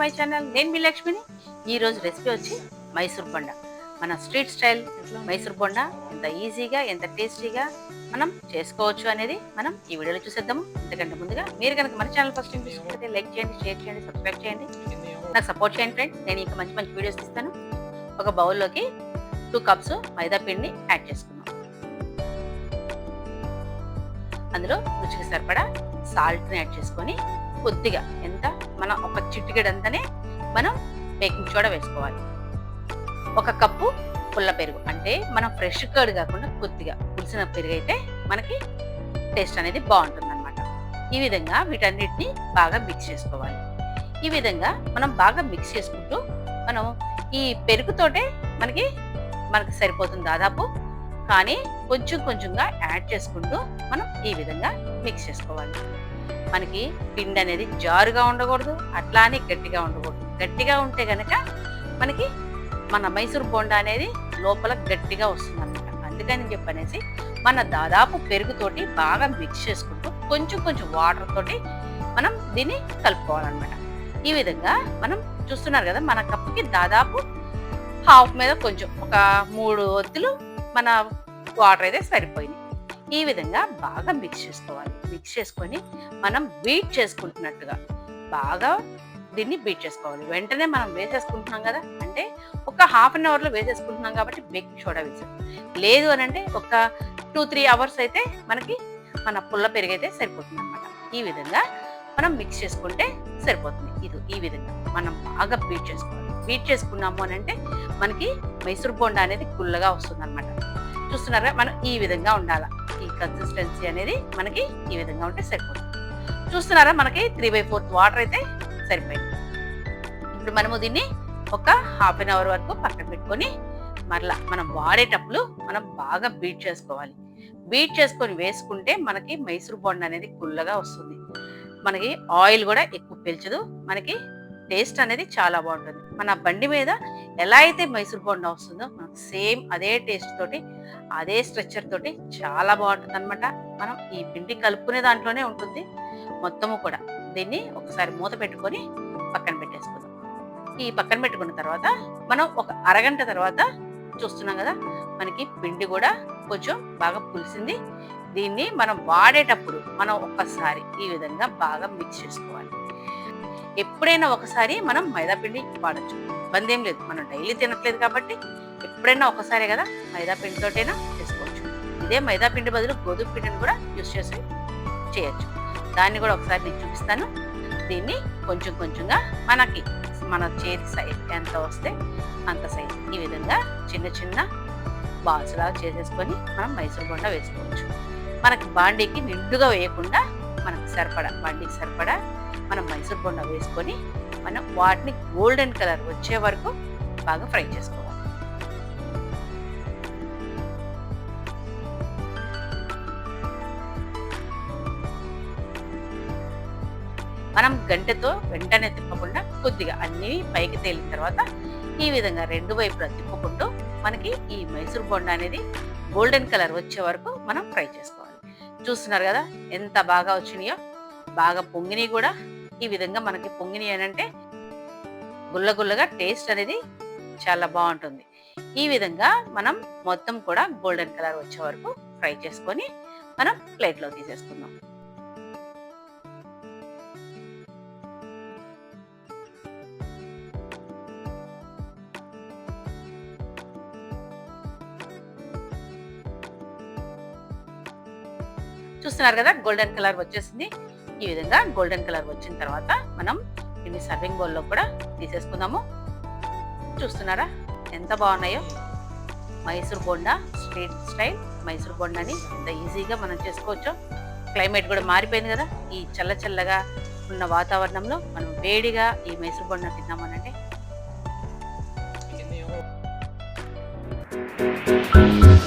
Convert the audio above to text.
To my channel నేను మీ లక్ష్మిని. ఈ రోజు రెసిపీ వచ్చి మైసూర్ బొండ. మన స్ట్రీట్ స్టైల్ మైసూర్ బొండ ఎంత ఈజీగా ఎంత టేస్టీగా మనం చేసుకోవచ్చు అనేది మనం ఈ వీడియోలో చూసేద్దాము. ఎందుకంటే ముందుగా మీరు కనుక మన ఛానల్ ఫస్ట్ టైం చూసుకుంటే లైక్ చేయండి షేర్ చేయండి సబ్స్క్రైబ్ చేయండి. నాకు సపోర్ట్ చేయండి ఫ్రెండ్స్. నేను ఇంకా మంచి మంచి వీడియోస్ ఇస్తాను ఒక బౌల్లోకి టూ కప్స్ మైదా పిండిని యాడ్ చేసుకున్నాం అందులో రుచికి సరిపడా సాల్ట్ని యాడ్ చేసుకొని కొద్దిగా. ఎంత? మనం ఒక చిటికెడంతనే మనం బేకింగ్ సోడా వేసుకోవాలి. ఒక కప్పు పుల్ల పెరుగు. అంటే మనం ఫ్రెష్ కర్డ్ కాకుండా కొద్దిగా పులిసిన పెరుగు అయితే మనకి టేస్ట్ అనేది బాగుంటుంది అనమాట ఈ విధంగా వీటన్నిటిని బాగా మిక్స్ చేసుకోవాలి. ఈ విధంగా మనం బాగా మిక్స్ చేసుకుంటూ మనం ఈ పెరుగుతోటే మనకి మనకి సరిపోతుంది దాదాపు. కానీ కొంచెం కొంచెంగా యాడ్ చేసుకుంటూ మనం ఈ విధంగా మిక్స్ చేసుకోవాలి. మనకి పిండి అనేది జారుగా ఉండకూడదు అట్లానే గట్టిగా ఉండకూడదు. గట్టిగా ఉంటే గనక మనకి మన మైసూర్ బొండ అనేది లోపల గట్టిగా వస్తుంది అనమాట అందుకని చెప్పనేసి మన దాదాపు పెరుగుతోటి బాగా మిక్స్ చేసుకుంటూ కొంచెం కొంచెం వాటర్ తోటి మనం దీన్ని కలుపుకోవాలన్నమాట. ఈ విధంగా మనం చూస్తున్నారు కదా మన కప్పుకి దాదాపు హాఫ్ మీద కొంచెం ఒక మూడు ఒత్తులు మన వాటర్ అయితే సరిపోయింది. ఈ విధంగా బాగా మిక్స్ చేసుకోవాలి. మిక్స్ చేసుకొని మనం బీట్ చేసుకుంటున్నట్టుగా బాగా దీన్ని బీట్ చేసుకోవాలి. వెంటనే మనం వేసేసుకుంటున్నాం కదా? అంటే ఒక హాఫ్ అన్ అవర్లో వేసేసుకుంటున్నాం కాబట్టి బేకింగ్ సోడా వేసాం లేదు అని అంటే ఒక టూ త్రీ అవర్స్ అయితే మనకి మన పుల్ల పెరిగైతే సరిపోతుంది అనమాట ఈ విధంగా మనం మిక్స్ చేసుకుంటే సరిపోతుంది. ఇది ఈ విధంగా మనం బాగా బీట్ చేసుకోవాలి. బీట్ చేసుకున్నాము అని అంటే మనకి మైసూర్ బోండా అనేది గుల్లగా వస్తుంది అనమాట చూస్తున్నారా? మనం ఈ విధంగా ఉండాలి? ఈ కన్సిస్టెన్సీ అనేది మనకి ఈ విధంగా ఉంటే సరిపోతుంది. చూస్తున్నారా మనకి త్రీ బై ఫోర్త్ వాటర్ అయితే సరిపోయింది. ఇప్పుడు మనము దీన్ని ఒక హాఫ్ అన్ అవర్ వరకు పక్కన పెట్టుకొని మరలా మనం వాడేటప్పుడు మనం బాగా బీట్ చేసుకోవాలి. బీట్ చేసుకొని వేసుకుంటే మనకి మైసూర్ బొండ అనేది కుల్లగా వస్తుంది. మనకి ఆయిల్ కూడా ఎక్కువ పీల్చదు. మనకి టేస్ట్ అనేది చాలా బాగుంటుంది. మన బండి మీద ఎలా అయితే మైసూర్ బొండ వస్తుందో మనకు సేమ్ అదే టేస్ట్ తోటి అదే స్ట్రక్చర్ తోటి చాలా బాగుంటుంది అనమాట మనం ఈ పిండి కలుపుకునే దాంట్లోనే ఉంటుంది. మొత్తము కూడా దీన్ని ఒకసారి మూత పెట్టుకొని పక్కన పెట్టేసుకుందాం. ఈ పక్కన పెట్టుకున్న తర్వాత మనం ఒక అరగంట తర్వాత చూస్తున్నాం కదా మనకి పిండి కూడా కొంచెం బాగా పులిసింది. దీన్ని మనం వాడేటప్పుడు మనం ఒక్కసారి ఈ విధంగా బాగా మిక్స్ చేసుకోవాలి. ఎప్పుడైనా ఒకసారి మనం మైదాపిండి వాడచ్చు. ఇబ్బంది ఏం లేదు. మనం డైలీ తినట్లేదు కాబట్టి ఎప్పుడైనా ఒకసారి కదా మైదా పిండితోటైనా చేసుకోవచ్చు. ఇదే మైదా పిండి బదులు గోధుమ పిండిని కూడా యూస్ చేసి చేయొచ్చు. దాన్ని కూడా ఒకసారి నేను చూపిస్తాను. దీన్ని కొంచెం కొంచెంగా మనకి మన చేతి సైజ్ ఎంత వస్తే అంత సైజ్ ఈ విధంగా చిన్న చిన్న బాల్స్ లాగా చేసేసుకొని మనం మైసూర్ బొండ వేసుకోవచ్చు. మనకి బాండీకి నిండుగా వేయకుండా మనకి సరిపడా బాండీకి సరిపడా మనం మైసూర్ బొండ వేసుకొని మనం వాటిని గోల్డెన్ కలర్ వచ్చే వరకు బాగా ఫ్రై చేసుకోవాలి. మనం గంటతో వెంటనే తిప్పకుండా కొద్దిగా అన్నీ పైకి తేలిన తర్వాత ఈ విధంగా రెండు వైపులా తిప్పుకుంటూ మనకి ఈ మైసూర్ బొండ అనేది గోల్డెన్ కలర్ వచ్చే వరకు మనం ఫ్రై చేసుకోవాలి. చూస్తున్నారు కదా ఎంత బాగా వచ్చినాయో? బాగా పొంగినాయి కూడా ఈ విధంగా మనకి పొంగిని అంటే గుల్లగుల్లగా టేస్ట్ అనేది చాలా బాగుంటుంది. ఈ విధంగా మనం మొత్తం కూడా గోల్డెన్ కలర్ వచ్చే వరకు ఫ్రై చేసుకొని మనం ప్లేట్లో తీసేసుకుందాం. చూస్తున్నారు కదా గోల్డెన్ కలర్ వచ్చేసింది. ఈ విధంగా గోల్డెన్ కలర్ వచ్చిన తర్వాత మనం ఇవి సర్వింగ్ బౌల్లో కూడా తీసేసుకుందాము. చూస్తున్నారా? ఎంత బాగున్నాయో? Mysore bonda street style. Mysore బొండాని ఎంత ఈజీగా మనం చేసుకోవచ్చు. క్లైమేట్ కూడా మారిపోయింది కదా? ఈ చల్ల చల్లగా ఉన్న వాతావరణంలో మనం వేడిగా ఈ మైసూర్ బొండ తిన్నామనంటే Thank